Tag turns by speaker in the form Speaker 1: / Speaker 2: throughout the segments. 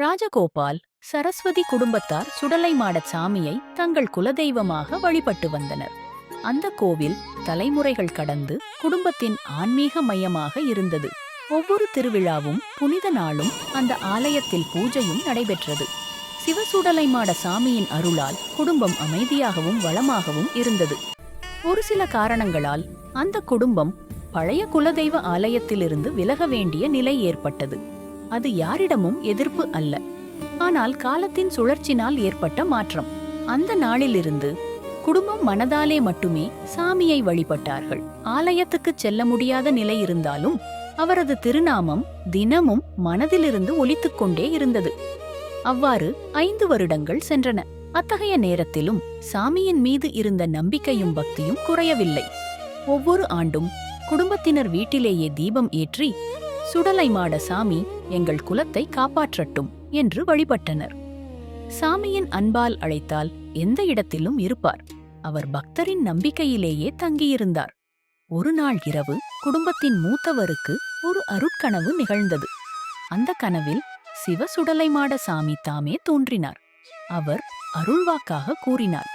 Speaker 1: ராஜகோபால் சரஸ்வதி குடும்பத்தார் சுடலை மாடச் சாமியை தங்கள் குலதெய்வமாக வழிபட்டு வந்தனர். அந்த கோவில் தலைமுறைகள் கடந்து குடும்பத்தின் ஆன்மீக மையமாக இருந்தது. ஒவ்வொரு திருவிழாவும் புனித நாளும் அந்த ஆலயத்தில் பூஜையும் நடைபெற்றது. சிவசுடலை மாட சாமியின் அருளால் குடும்பம் அமைதியாகவும் வளமாகவும் இருந்தது. ஒரு சில காரணங்களால் அந்த குடும்பம் பழைய குலதெய்வ ஆலயத்திலிருந்து விலக வேண்டிய நிலை ஏற்பட்டது. அது யாரிடமும் எதிர்ப்பு அல்ல. ஆனால் காலத்தின் சுழற்சினால் ஏற்பட்ட மாற்றம். அந்த நாளிலிருந்து குடும்பம் மனதாலே மட்டுமே சாமியை வழிபட்டார்கள். ஆலயத்துக்குச் செல்ல முடியாத நிலை இருந்தாலும் அவரது திருநாமம் தினமும் மனதிலிருந்து ஒலித்துக் கொண்டே இருந்தது. அவ்வாறு ஐந்து வருடங்கள் சென்றன. அத்தகைய நேரத்திலும் சாமியின் மீது இருந்த நம்பிக்கையும் பக்தியும் குறையவில்லை. ஒவ்வொரு ஆண்டும் குடும்பத்தினர் வீட்டிலேயே தீபம் ஏற்றி சுடலை மாட சாமி எங்கள் குலத்தை காப்பாற்றட்டும் என்று வழிபட்டனர். சாமியின் அன்பால் அழைத்தால் எந்த இடத்திலும் இருப்பார். அவர் பக்தரின் நம்பிக்கையிலேயே தங்கியிருந்தார். ஒரு நாள் இரவு குடும்பத்தின் மூத்தவருக்கு ஒரு அருட்கனவு நிகழ்ந்தது. அந்த கனவில் சிவ சுடலைமாட சாமி தாமே தோன்றினார். அவர் அருள்வாக்காக கூறினார்.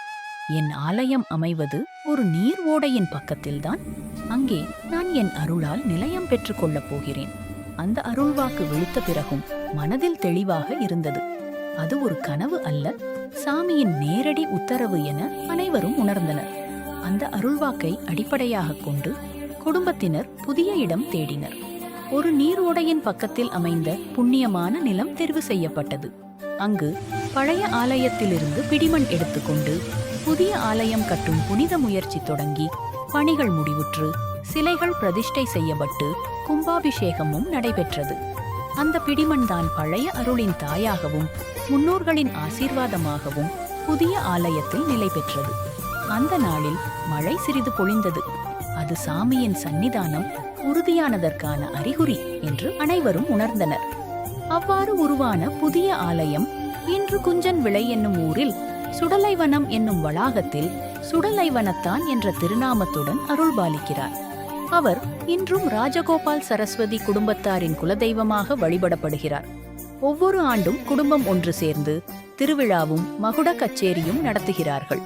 Speaker 1: என் ஆலயம் அமைவது ஒரு நீர் ஓடையின் பக்கத்தில்தான். அங்கே நான் என் அருளால் நிலையம் பெற்றுக் கொள்ளப் போகிறேன். அந்த அருள்வாக்கு விழித்த பிறகும் மனதில் தெளிவாக இருந்தது. அது ஒரு கனவு அல்ல சாமியின் நேரடி உத்தரவு என அனைவரும் உணர்ந்தனர். அந்த அருள்வாக்கை அடிப்படையாக கொண்டு குடும்பத்தினர் புதிய இடம் தேடினர். ஒரு நீரோடையின் பக்கத்தில் அமைந்த புண்ணியமான நிலம் தெரிவு செய்யப்பட்டது. அங்கு பழைய ஆலயத்திலிருந்து பிடிமண் எடுத்துக்கொண்டு புதிய ஆலயம் கட்டும் புனித முயற்சி தொடங்கி பணிகள் முடிவுற்று சிலைகள் பிரதிஷ்டை செய்யப்பட்டு கும்பாபிஷேகமும் நடைபெற்றது. அந்த பிடிமன்தான் பழைய அருளின் தாயாகவும் முன்னோர்களின் ஆசீர்வாதமாகவும் புதிய ஆலயத்தில் நிலை பெற்றது. அந்த நாளில் மழை சிறிது பொழிந்தது. அது சாமியின் சந்நிதானம் உறுதியானதற்கான அறிகுறி என்று அனைவரும் உணர்ந்தனர். அவ்வாறு உருவான புதிய ஆலயம் இன்று குஞ்சன் விளை என்னும் ஊரில் சுடலைவனம் என்னும் வளாகத்தில் சுடலைவனத்தான் என்ற திருநாமத்துடன் அருள்பாலிக்கிறார். அவர் இன்றும் ராஜகோபால் சரஸ்வதி குடும்பத்தாரின் குலதெய்வமாக வழிபடப்படுகிறார். ஒவ்வொரு ஆண்டும் குடும்பம் ஒன்று சேர்ந்து திருவிழாவும் மகுட கச்சேரியும் நடத்துகிறார்கள்.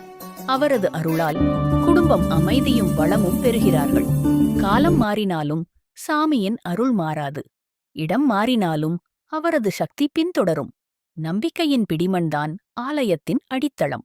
Speaker 1: அவரது அருளால் குடும்பம் அமைதியும் வளமும் பெறுகிறார்கள். காலம் மாறினாலும் சாமியின் அருள் மாறாது. இடம் மாறினாலும் அவரது சக்தி பின்தொடரும். நம்பிக்கையின் பிடிமன்தான் ஆலயத்தின் அடித்தளம்.